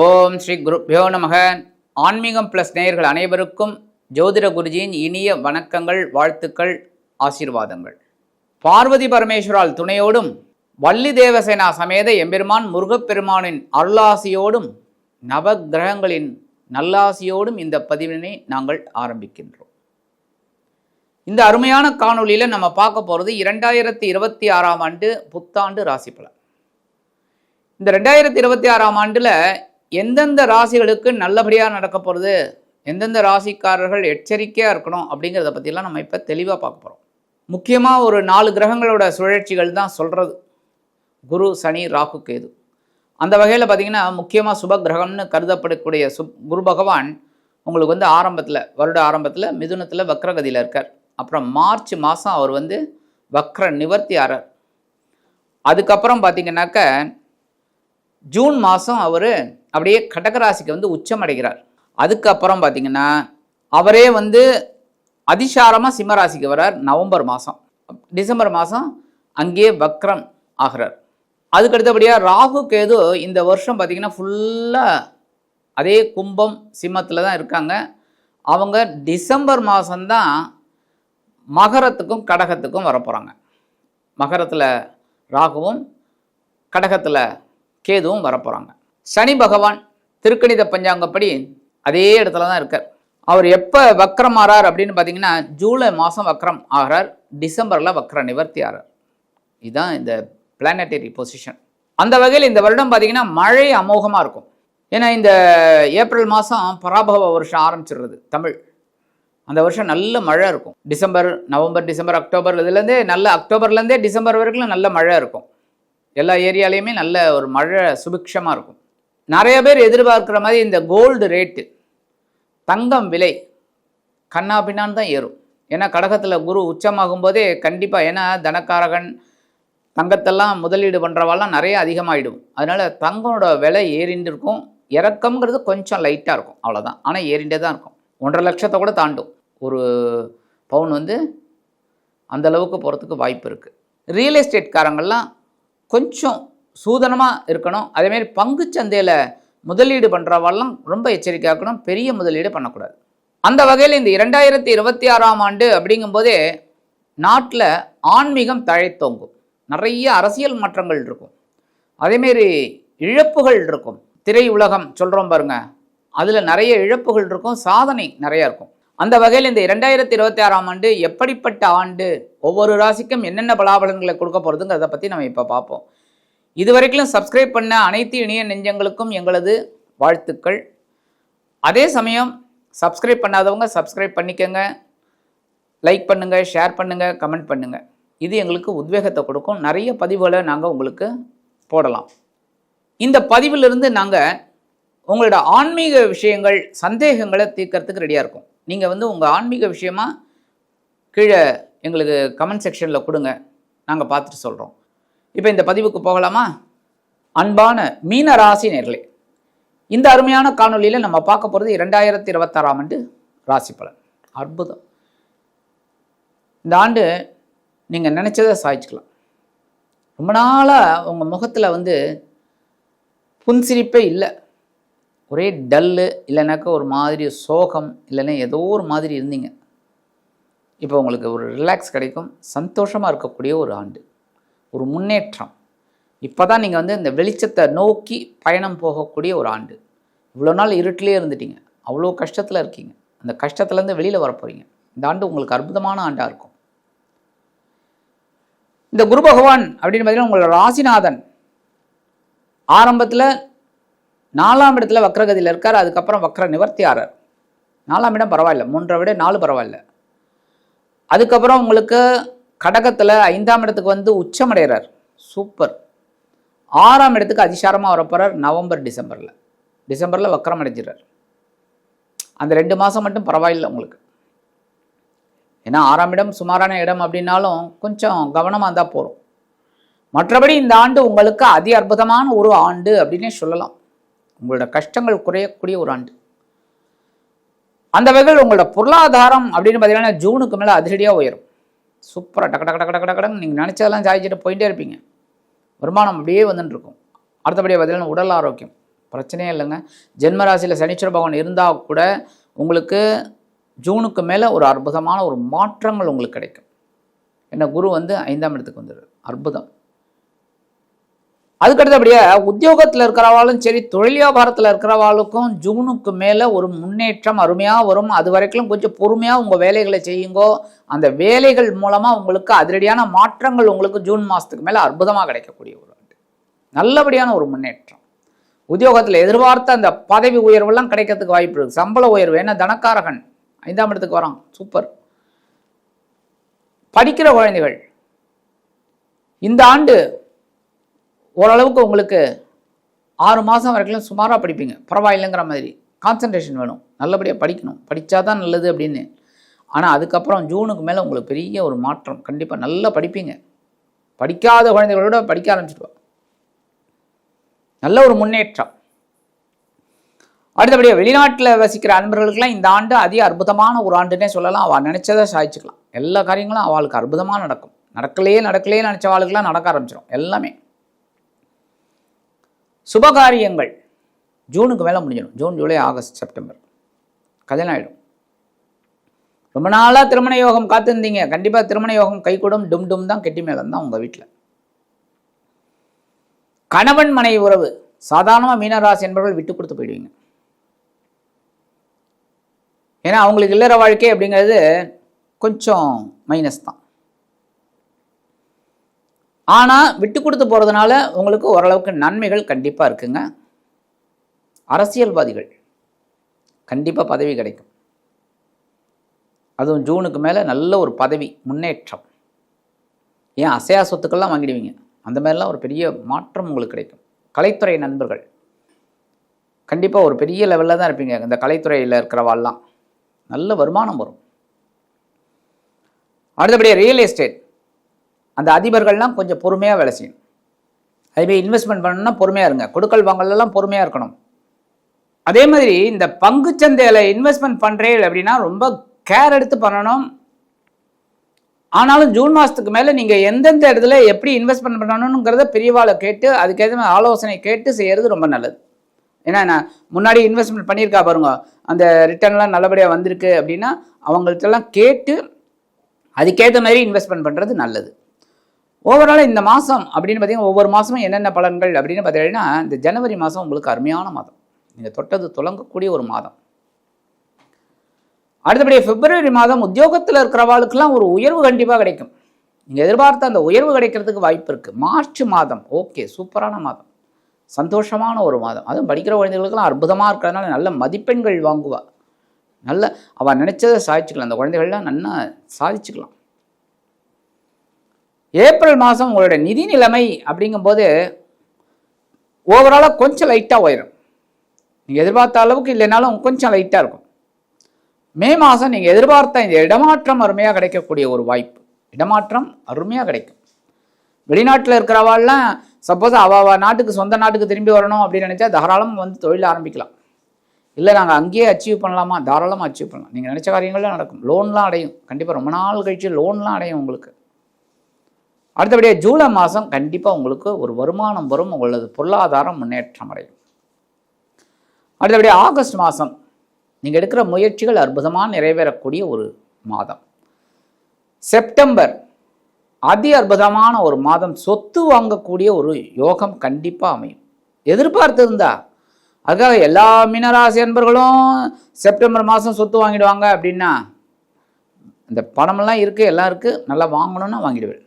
ஓம் ஸ்ரீ குருப்யோ நமக. ஆன்மீகம் ப்ளஸ் நேயர்கள் அனைவருக்கும் ஜோதிட குருஜியின் இனிய வணக்கங்கள் வாழ்த்துக்கள் ஆசீர்வாதங்கள். பார்வதி பரமேஸ்வரால் துணையோடும் வள்ளி தேவசேனா சமேத எம்பெருமான் முருகப்பெருமானின் அருளாசியோடும் நவக்கிரகங்களின் நல்லாசியோடும் இந்த பதிவினை நாங்கள் ஆரம்பிக்கின்றோம். இந்த அருமையான காணொளியில் நம்ம பார்க்க போகிறது இரண்டாயிரத்தி இருபத்தி ஆறாம் ஆண்டு புத்தாண்டு ராசி பலன் இந்த ரெண்டாயிரத்தி இருபத்தி ஆறாம் ஆண்டில் எந்தெந்த ராசிகளுக்கு நல்லபடியாக நடக்க போகிறது எந்தெந்த ராசிக்காரர்கள் எச்சரிக்கையாக இருக்கணும்? அப்படிங்கிறத பற்றிலாம் நம்ம இப்போ தெளிவாக பார்க்க போகிறோம் முக்கியமாக ஒரு நாலு கிரகங்களோட சுழற்சிகள் தான் சொல்கிறது குரு சனி ராகு கேது. அந்த வகையில் பார்த்தீங்கன்னா முக்கியமாக சுப கிரகம்னு கருதப்படக்கூடிய சு குரு பகவான் உங்களுக்கு வந்து ஆரம்பத்தில் வருட ஆரம்பத்தில் மிதுனத்தில் வக்ரகதியில் இருக்கார். அப்புறம் மார்ச் மாதம் அவர் வந்து வக்ர நிவர்த்தி ஆறார். அதுக்கப்புறம் பார்த்திங்கனாக்க ஜூன் மாதம் அவர் அப்படியே கடகராசிக்கு வந்து உச்சமடைகிறார். அதுக்கப்புறம் பார்த்தீங்கன்னா அவரே வந்து அதிசாரமாக சிம்மராசிக்கு வரார் நவம்பர் மாதம் டிசம்பர் மாதம் அங்கேயே வக்ரம் ஆகிறார். அதுக்கு அடுத்தபடியாக ராகு கேது இந்த வருஷம் பார்த்தீங்கன்னா ஃபுல்லாக அதே கும்பம் சிம்மத்தில் தான் இருக்காங்க. அவங்க டிசம்பர் மாதம்தான் மகரத்துக்கும் கடகத்துக்கும் வரப்போகிறாங்க மகரத்தில் ராகுவும் கடகத்தில் கேதுவும் வரப்போகிறாங்க சனி பகவான் திருக்கணித பஞ்சாங்கப்படி அதே இடத்துல தான் இருக்கார். அவர் எப்போ வக்ரம் ஆறார் அப்படின்னு பார்த்தீங்கன்னா ஜூலை மாதம் வக்ரம் ஆகிறார் டிசம்பரில் வக்ர நிவர்த்தி ஆறார் இதுதான் இந்த பிளானட்டரி பொசிஷன் அந்த வகையில் இந்த வருடம் பார்த்தீங்கன்னா மழை அமோகமாக இருக்கும். ஏன்னா இந்த ஏப்ரல் மாதம் பராபவ வருஷம் ஆரம்பிச்சிடுறது தமிழ். அந்த வருஷம் நல்ல மழை இருக்கும். டிசம்பர் நவம்பர் டிசம்பர் அக்டோபர் இதுலேருந்தே நல்ல அக்டோபர்லேருந்தே டிசம்பர் வரைக்கும் நல்ல மழை இருக்கும். எல்லா ஏரியாலையுமே நல்ல ஒரு மழை சுபிக்ஷமாக இருக்கும். நிறைய பேர் எதிர்பார்க்குற மாதிரி இந்த கோல்டு ரேட்டு தங்கம் விலை கண்ணா பின்னான்னு தான் ஏறும். ஏன்னா கடகத்தில் குரு உச்சமாகும் போதே கண்டிப்பாக ஏன்னா தனக்காரகன் தங்கத்தெல்லாம் முதலீடு பண்ணுறவாலாம் நிறைய அதிகமாகிடும் அதனால் தங்கனோட விலை ஏறிண்டு இருக்கும் இறக்கம்ங்கிறது கொஞ்சம் லைட்டாக இருக்கும் அவ்வளோதான் ஆனால் ஏறிண்டே தான் இருக்கும். ஒன்றரை லட்சத்தை கூட தாண்டும். ஒரு பவுன் வந்து அந்த அளவுக்கு போகிறதுக்கு வாய்ப்பு இருக்குது ரியல் எஸ்டேட்காரங்கள்லாம் கொஞ்சம் சூதனமாக இருக்கணும். அதேமாரி பங்கு சந்தையில் முதலீடு பண்ணுறவாள்லாம் ரொம்ப எச்சரிக்கையாக இருக்கணும். பெரிய முதலீடு பண்ணக்கூடாது. அந்த வகையில் இந்த இரண்டாயிரத்தி இருபத்தி ஆறாம் ஆண்டு அப்படிங்கும்போதே நாட்டில் ஆன்மீகம் தழைத்தோங்கும். நிறைய அரசியல் மாற்றங்கள் இருக்கும். அதேமாரி இழப்புகள் இருக்கும். திரை உலகம் சொல்கிறோம் பாருங்க. அதில் நிறைய இழப்புகள் இருக்கும். சாதனை நிறையா இருக்கும். அந்த வகையில் இந்த இரண்டாயிரத்தி இருபத்தி ஆறாம் ஆண்டு எப்படிப்பட்ட ஆண்டு ஒவ்வொரு ராசிக்கும் என்னென்ன பலாபலன்களை கொடுக்க போகிறதுங்கிறத பற்றி நம்ம இப்போ பார்ப்போம். இதுவரைக்கும் சப்ஸ்கிரைப் பண்ண அனைத்து இணைய நெஞ்சங்களுக்கும் எங்களது வாழ்த்துக்கள். அதே சமயம் சப்ஸ்கிரைப் பண்ணாதவங்க சப்ஸ்கிரைப் பண்ணிக்கோங்க. லைக் பண்ணுங்கள் ஷேர் பண்ணுங்கள் கமெண்ட் பண்ணுங்கள் இது எங்களுக்கு உத்வேகத்தை கொடுக்கும். நிறைய பதிவுகளை நாங்கள் உங்களுக்கு போடலாம். இந்த பதிவிலிருந்து நாங்கள் உங்களோட ஆன்மீக விஷயங்கள் சந்தேகங்களை தீர்க்கறதுக்கு ரெடியாக இருக்கும். நீங்கள் வந்து உங்கள் ஆன்மீக விஷயமாக கீழே எங்களுக்கு கமெண்ட் செக்ஷனில் கொடுங்க. நாங்கள் பார்த்துட்டு சொல்கிறோம் இப்போ இந்த பதிவுக்கு போகலாமா? அன்பான மீன ராசி நேர்களே இந்த அருமையான காணொளியில் நம்ம பார்க்க போகிறது இரண்டாயிரத்தி இருபத்தாறாம் ஆண்டு ராசி பலன். அற்புதம். இந்த ஆண்டு நீங்கள் நினச்சதை சாய்ச்சிக்கலாம் ரொம்ப நாளாக உங்கள் முகத்தில் வந்து புன்சிரிப்பே இல்லை. ஒரே டல்லு இல்லைனாக்கா ஒரு மாதிரி சோகம் இல்லைன்னா ஏதோ ஒரு மாதிரி இருந்தீங்க. இப்போ உங்களுக்கு ஒரு ரிலாக்ஸ் கிடைக்கும் சந்தோஷமாக இருக்கக்கூடிய ஒரு ஆண்டு. ஒரு முன்னேற்றம். இப்போ தான் நீங்கள் வந்து இந்த வெளிச்சத்தை நோக்கி பயணம் போகக்கூடிய ஒரு ஆண்டு. இவ்வளோ நாள் இருட்டிலே இருந்துட்டீங்க. அவ்வளோ கஷ்டத்தில் இருக்கீங்க. அந்த கஷ்டத்துலேருந்து வெளியில் வர போகிறீங்க இந்த ஆண்டு உங்களுக்கு அற்புதமான ஆண்டாக இருக்கும். இந்த குரு பகவான் அப்படின்னு பார்த்தீங்கன்னா உங்களோட ராசிநாதன். ஆரம்பத்தில் நாலாம் இடத்துல வக்ரகதியில் இருக்கார். அதுக்கப்புறம் வக்ர நிவர்த்தி ஆறார் நாலாம் இடம் பரவாயில்ல. மூன்றை விட நாலு பரவாயில்ல. அதுக்கப்புறம் உங்களுக்கு கடகத்தில் ஐந்தாம் இடத்துக்கு வந்து உச்சமடைகிறார் சூப்பர் ஆறாம் இடத்துக்கு அதிசாரமாக வரப்போகிறார் நவம்பர் டிசம்பரில். டிசம்பரில் வக்கரம் அடைஞ்சிடறார் அந்த ரெண்டு மாதம் மட்டும் பரவாயில்லை உங்களுக்கு. ஏன்னா ஆறாம் இடம் சுமாரான இடம் அப்படின்னாலும் கொஞ்சம் கவனமாக இருந்தால் போகிறோம் மற்றபடி இந்த ஆண்டு உங்களுக்கு அதி அற்புதமான ஒரு ஆண்டு அப்படின்னே சொல்லலாம். உங்களோட கஷ்டங்கள் குறையக்கூடிய ஒரு ஆண்டு. அந்த வகையில் உங்களோட பொருளாதாரம் அப்படின்னு பார்த்தீங்கன்னா ஜூனுக்கு மேலே அதிரடியாக உயரும். சூப்பராக டக்கு டக்கு டக்கு டக்கு டக்குன்னு நீங்கள் நினச்சதெல்லாம் சாதிச்சுட்டு போயிட்டே இருப்பீங்க. வருமானம் அப்படியே வந்துட்டு இருக்கும் அடுத்தபடியாக பார்த்தீங்கன்னா உடல் ஆரோக்கியம். பிரச்சனையே இல்லைங்க. ஜென்ம ராசியில் சனீஸ்வர பகவான் இருந்தால் கூட உங்களுக்கு ஜூனுக்கு மேலே ஒரு அற்புதமான ஒரு மாற்றங்கள் உங்களுக்கு கிடைக்கும். என்ன குரு வந்து ஐந்தாம் இடத்துக்கு வந்துடுது அற்புதம். அதுக்கடுத்தபடியே உத்தியோகத்தில் இருக்கிறவாளும் சரி தொழில் வியாபாரத்தில் இருக்கிறவாளுக்கும் ஜூனுக்கு மேலே ஒரு முன்னேற்றம் அருமையாக வரும். அது வரைக்கும் கொஞ்சம் பொறுமையாக உங்கள் வேலைகளை செய்யுங்கோ. அந்த வேலைகள் மூலமாக உங்களுக்கு அதிரடியான மாற்றங்கள் உங்களுக்கு ஜூன் மாதத்துக்கு மேலே அற்புதமாக கிடைக்கக்கூடிய ஒரு ஆண்டு. நல்லபடியான ஒரு முன்னேற்றம். உத்தியோகத்தில் எதிர்பார்த்த அந்த பதவி உயர்வெல்லாம் கிடைக்கிறதுக்கு வாய்ப்பு இருக்குது சம்பள உயர்வு ஏன்னா தனக்காரகன் ஐந்தாம் இடத்துக்கு வரான். சூப்பர். படிக்கிற குழந்தைகள் இந்த ஆண்டு ஓரளவுக்கு உங்களுக்கு ஆறு மாதம் வரைக்கும் சுமாராக படிப்பீங்க. பரவாயில்லைங்கிற மாதிரி கான்சன்ட்ரேஷன் வேணும். நல்லபடியாக படிக்கணும். படித்தா தான் நல்லது அப்படின்னு. ஆனால் அதுக்கப்புறம் ஜூனுக்கு மேலே உங்களுக்கு பெரிய ஒரு மாற்றம். கண்டிப்பாக நல்லா படிப்பீங்க. படிக்காத குழந்தைகளோட படிக்க ஆரம்பிச்சிடுவா. நல்ல ஒரு முன்னேற்றம். அடுத்தபடியாக வெளிநாட்டில் வசிக்கிற அன்பர்களுக்கெல்லாம் இந்த ஆண்டு அதிக அற்புதமான ஒரு ஆண்டுன்னே சொல்லலாம். அவள் நினச்சதை சாய்ச்சிக்கலாம் எல்லா காரியங்களும் அவளுக்கு அற்புதமாக நடக்கும். நடக்கலையே நடக்கலையே நினச்ச அவளுக்கெல்லாம் நடக்க ஆரம்பிச்சிடும் எல்லாமே. சுபகாரியங்கள். ஜூனுக்கு மேலே முடிஞ்சிடும். June July August September. கல்யாணம் ஆகிடும் ரொம்ப நாளாக திருமண யோகம் காத்திருந்தீங்க. கண்டிப்பாக திருமண யோகம் கைகூடும். டும் டும் தான் கெட்டி மேலே தான் உங்கள் வீட்டில் கணவன் மனை உறவு. சாதாரணமாக மீனராசி என்பவர்கள் விட்டு கொடுத்து போயிடுவீங்க. ஏன்னா அவங்களுக்கு இல்லற வாழ்க்கை அப்படிங்கிறது கொஞ்சம் மைனஸ் தான். ஆனால் விட்டு கொடுத்து போகிறதுனால உங்களுக்கு ஓரளவுக்கு நன்மைகள் கண்டிப்பாக இருக்குங்க. அரசியல்வாதிகள் கண்டிப்பாக பதவி கிடைக்கும். அதுவும் ஜூனுக்கு மேலே நல்ல ஒரு பதவி முன்னேற்றம். ஏன் அசையா சொத்துக்கள்லாம் வாங்கிடுவீங்க? அந்த மாதிரிலாம் ஒரு பெரிய மாற்றம் உங்களுக்கு கிடைக்கும். கலைத்துறை நண்பர்கள் கண்டிப்பாக ஒரு பெரிய லெவலில் தான் இருப்பீங்க. இந்த கலைத்துறையில் இருக்கிறவாள்லாம். நல்ல வருமானம் வரும். அடுத்தபடியாக ரியல் எஸ்டேட் அந்த அதிபர்கள்லாம் கொஞ்சம் பொறுமையாக வேலை செய்யணும். அதுமாதிரி இன்வெஸ்ட்மெண்ட் பண்ணணும்னா பொறுமையாக இருங்க. கொடுக்கல் வாங்கலாம் பொறுமையாக இருக்கணும். அதே மாதிரி இந்த பங்குச்சந்தையில் இன்வெஸ்ட்மெண்ட் பண்ணுறேன் அப்படின்னா ரொம்ப கேர் எடுத்து பண்ணணும். ஆனாலும் ஜூன் மாதத்துக்கு மேலே நீங்கள் எந்தெந்த இடத்துல எப்படி இன்வெஸ்ட்மெண்ட் பண்ணணுங்கிறத பெரியவாளை கேட்டு அதுக்கேற்ற மாதிரி ஆலோசனை கேட்டு செய்கிறது ரொம்ப நல்லது. ஏன்னா நான் முன்னாடி இன்வெஸ்ட்மெண்ட் பண்ணியிருக்கா பாருங்க. அந்த ரிட்டர்ன்லாம் நல்லபடியாக வந்திருக்கு அப்படின்னா அவங்கள்ட்டெல்லாம் கேட்டு அதுக்கேற்ற மாதிரி இன்வெஸ்ட்மெண்ட் பண்ணுறது நல்லது. ஓவரால் இந்த மாதம் அப்படின்னு பார்த்தீங்கன்னா ஒவ்வொரு மாதமும் என்னென்ன பலன்கள் அப்படின்னு பார்த்தீங்கன்னா இந்த ஜனவரி மாதம் உங்களுக்கு அருமையான மாதம். நீங்கள் தொட்டது தொடங்கக்கூடிய ஒரு மாதம். அடுத்தபடியாக பிப்ரவரி மாதம் உத்தியோகத்தில் இருக்கிறவாளுக்கெல்லாம் ஒரு உயர்வு கண்டிப்பாக கிடைக்கும். நீங்கள் எதிர்பார்த்த அந்த உயர்வு கிடைக்கிறதுக்கு வாய்ப்பு இருக்குது மார்ச் மாதம் ஓகே சூப்பரான மாதம். சந்தோஷமான ஒரு மாதம். அதுவும் படிக்கிற குழந்தைகளுக்கெல்லாம் அற்புதமாக இருக்கிறதுனால நல்ல மதிப்பெண்கள் வாங்குவா. நல்ல அவள் நினச்சதை சாதிச்சுக்கலாம். அந்த குழந்தைகள்லாம் நல்லா சாதிச்சுக்கலாம். ஏப்ரல் மாதம் உங்களுடைய நிதி நிலைமை அப்படிங்கும்போது ஓவராலாக கொஞ்சம் லைட்டாக உயரும். நீங்கள் எதிர்பார்த்த அளவுக்கு இல்லைனாலும் கொஞ்சம் லைட்டாக இருக்கும். மே மாதம் நீங்கள் எதிர்பார்த்த இந்த இடமாற்றம் அருமையாக கிடைக்கக்கூடிய ஒரு வாய்ப்பு. இடமாற்றம் அருமையாக கிடைக்கும். வெளிநாட்டில் இருக்கிறவாள்லாம் சப்போஸ் அவ நாட்டுக்கு சொந்த நாட்டுக்கு திரும்பி வரணும் அப்படின்னு நினச்சா தாராளம் வந்து தொழில் ஆரம்பிக்கலாம். இல்லை நாங்கள் அங்கேயே அச்சீவ் பண்ணலாமா? தாராளமாக அச்சீவ் பண்ணலாம். நீங்கள் நினச்ச காரியங்கள்லாம் நடக்கும். லோன்லாம் அடையும். கண்டிப்பாக ரொம்ப நாள் கழிச்சு லோன்லாம் அடையும் உங்களுக்கு. அடுத்தபடியாக ஜூலை மாதம் கண்டிப்பாக உங்களுக்கு ஒரு வருமானம் வரும் உங்களது பொருளாதாரம் முன்னேற்றம் அடையும். அடுத்தபடியாக ஆகஸ்ட் மாதம் நீங்கள் எடுக்கிற முயற்சிகள் அற்புதமாக நிறைவேறக்கூடிய ஒரு மாதம். செப்டம்பர் அதி அற்புதமான ஒரு மாதம் சொத்து வாங்கக்கூடிய ஒரு யோகம் கண்டிப்பாக அமையும். எதிர்பார்த்திருந்தா அதுக்காக எல்லா மீனராசி அன்பர்களும் செப்டம்பர் மாதம் சொத்து வாங்கிடுவாங்க அப்படின்னா இந்த பணமெல்லாம் இருக்குது எல்லாம் இருக்குது நல்லா வாங்கணும்னா வாங்கிடுவேன்.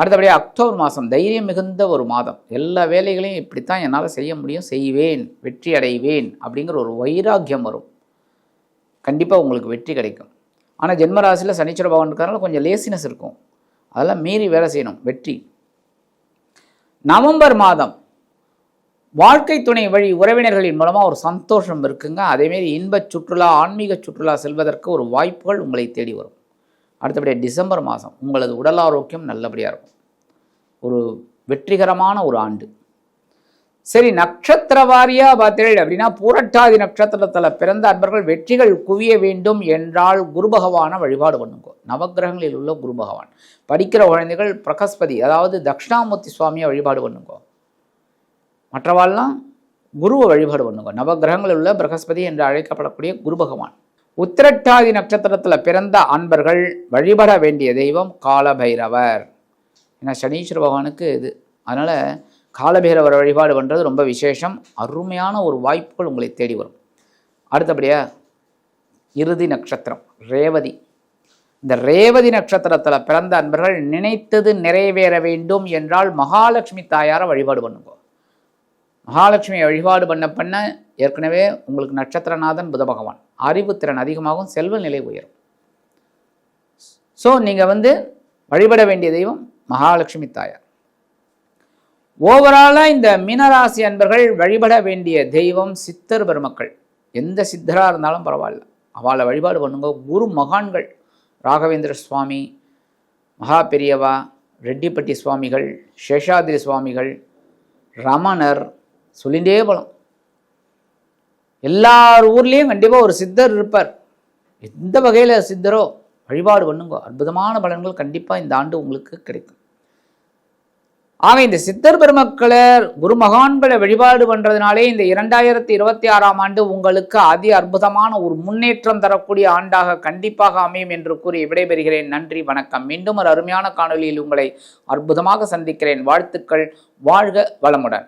அடுத்தபடியாக அக்டோபர் மாதம் தைரியம் மிகுந்த ஒரு மாதம். எல்லா வேலைகளையும் இப்படித்தான் என்னால் செய்ய முடியும் செய்வேன் வெற்றி அடைவேன் அப்படிங்கிற ஒரு வைராக்கியம் வரும். கண்டிப்பாக உங்களுக்கு வெற்றி கிடைக்கும். ஆனால் ஜென்மராசியில் சனீஸ்வர பகவான் இருக்கிறனால கொஞ்சம் லேசினஸ் இருக்கும். அதெல்லாம் மீறி வேலை செய்யணும் வெற்றி. நவம்பர் மாதம். வாழ்க்கை துணை வழி உறவினர்களின் மூலமாக ஒரு சந்தோஷம் இருக்குங்க. அதேமாரி இன்பச் சுற்றுலா ஆன்மீக சுற்றுலா செல்வதற்கு ஒரு வாய்ப்புகள் உங்களை தேடி வரும். அடுத்தபடியாக டிசம்பர் மாதம் உங்களது உடல் ஆரோக்கியம் நல்லபடியாக இருக்கும். ஒரு வெற்றிகரமான ஒரு ஆண்டு. சரி நட்சத்திர வாரியாக பார்த்தீர்கள் அப்படின்னா பூரட்டாதி நட்சத்திரத்தில் பிறந்த அன்பர்கள் வெற்றிகள் குவிய வேண்டும் என்றால் குரு பகவானை வழிபாடு பண்ணுங்க. நவக்கிரகங்களில் உள்ள குரு பகவான். படிக்கிற குழந்தைகள் பிரகஸ்பதி அதாவது தக்ஷணாமூர்த்தி சுவாமியை வழிபாடு பண்ணுங்க. மற்றவாள்லாம் குருவை வழிபாடு பண்ணுங்க. நவகிரகங்களில் உள்ள பிரகஸ்பதி என்று அழைக்கப்படக்கூடிய குரு பகவான். உத்திரட்டாதி நட்சத்திரத்தில் பிறந்த அன்பர்கள் வழிபட வேண்டிய தெய்வம் காலபைரவர். ஏன்னா சனீஸ்வர பகவானுக்கு இது. அதனால் காலபைரவர் வழிபாடு பண்ணுறது ரொம்ப விசேஷம். அருமையான ஒரு வாய்ப்புகள் உங்களை தேடி வரும். அடுத்தபடியா இறுதி நட்சத்திரம் ரேவதி. இந்த ரேவதி நட்சத்திரத்தில் பிறந்த அன்பர்கள் நினைத்தது நிறைவேற வேண்டும் என்றால் மகாலட்சுமி தாயாரை வழிபாடு பண்ணுங்க. மகாலட்சுமியை வழிபாடு பண்ண பண்ண ஏற்கனவே உங்களுக்கு நட்சத்திரநாதன் புத பகவான். அறிவுத்திறன் அதிகமாகும் செல்வ நிலை உயரும். ஸோ நீங்கள் வந்து வழிபட வேண்டிய தெய்வம் மகாலட்சுமி தாயார். ஓவராலாக இந்த மீனராசி அன்பர்கள் வழிபட வேண்டிய தெய்வம் சித்தர் பெருமக்கள். எந்த சித்தராக இருந்தாலும் பரவாயில்ல. அவளை வழிபாடு பண்ணுங்க. குரு மகான்கள். ராகவேந்திர சுவாமி மகா பெரியவா ரெட்டிப்பட்டி சுவாமிகள் சேஷாதிரி சுவாமிகள் ரமணர் சொல்லிண்டே போகலாம் எல்லார் ஊர்லேயும் கண்டிப்பாக ஒரு சித்தர் இருப்பார். எந்த வகையில் சித்தரோ வழிபாடு பண்ணுங்க. அற்புதமான பலன்கள் கண்டிப்பாக இந்த ஆண்டு உங்களுக்கு கிடைக்கும். ஆக இந்த சித்தர் பெருமக்களர் குருமகான்களை வழிபாடு பண்ணுறதுனாலே இந்த இரண்டாயிரத்தி இருபத்தி ஆறாம் ஆண்டு உங்களுக்கு அதி அற்புதமான ஒரு முன்னேற்றம் தரக்கூடிய ஆண்டாக கண்டிப்பாக அமையும் என்று கூறி விடைபெறுகிறேன். நன்றி வணக்கம். மீண்டும் ஒரு அருமையான காணொளியில் உங்களை அற்புதமாக சந்திக்கிறேன். வாழ்த்துக்கள். வாழ்க வளமுடன்.